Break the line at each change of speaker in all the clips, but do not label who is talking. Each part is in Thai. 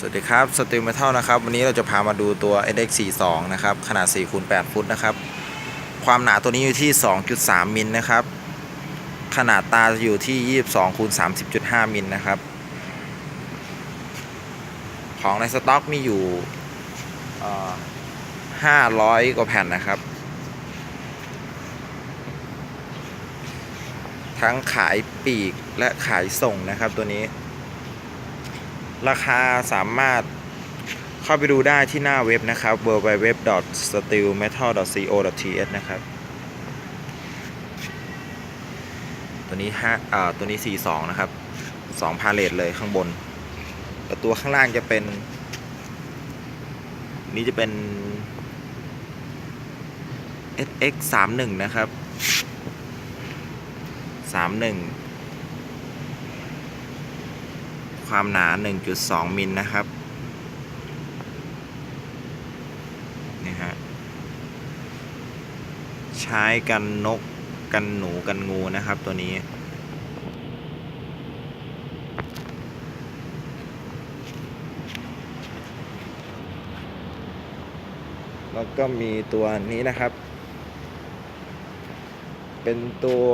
สวัสดีครับสติลเมทัลนะครับ วันนี้เราจะพามาดูตัว NX42 นะครับ ขนาด4คูณ8ฟุตนะครับ ความหนาตัวนี้อยู่ที่ 2.3 มิลนะครับ ขนาดตาอยู่ที่ 22คูณ30.5 มิลนะครับ ของในสต็อกมีอยู่ 500 กว่าแผ่นนะครับ ทั้งขายปีกและขายส่งนะครับตัวนี้ ราคาสามารถเข้าไปดูได้ที่หน้าเว็บนะครับ www.steelmetal.co.th นะครับ ตัวนี้ห้าอ่าตัวนี้ 42 นะครับ 2 พาเลทเลยข้างบน แต่ตัวข้างล่างจะเป็น นี่จะเป็น SX 31 นะครับ 31 ความหนา 1.2 มิลนะครับ นี่ฮะ ใช้กันนกกันหนูกันงูนะครับตัวนี้ แล้วก็มีตัวนี้นะครับ เป็นตัว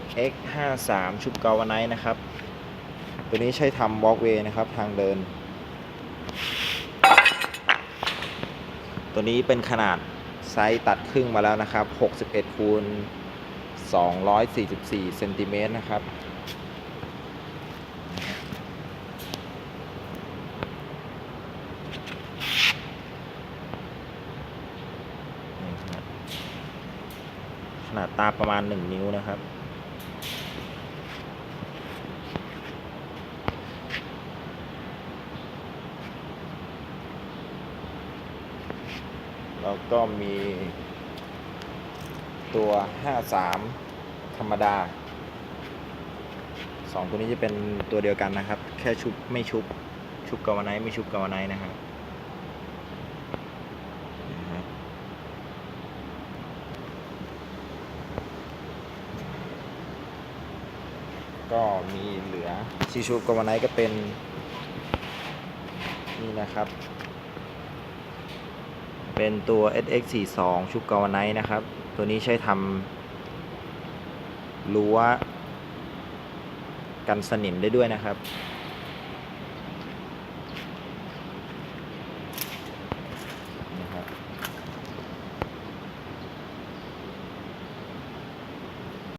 SX 5 3ชุบกาวไนท์นะครับ ตัวนี้ใช้ทำ walkway นะครับทางเดิน ตัวนี้เป็นขนาดไซส์ตัดครึ่งมาแล้วนะครับ 61คูณ244เซนติเมตรนะครับนี่ครับขนาดตาประมาณ 1 นิ้วนะครับ แล้วก็มีตัว 53 ธรรมดาสองตัวนี้จะเป็นตัวเดียวกันนะครับ แค่ชุบไม่ชุบ ชุบกาวไนท์ไม่ชุบกาวไนท์นะครับนะฮะ ก็มีเหลือซีชุบกาวาไนก็เป็น นี่นะครับ เป็นตัว SX42 ชุบกาวไนนะครับ ตัวนี้ใช้ทำรั้วกันสนิมได้ด้วยนะครับ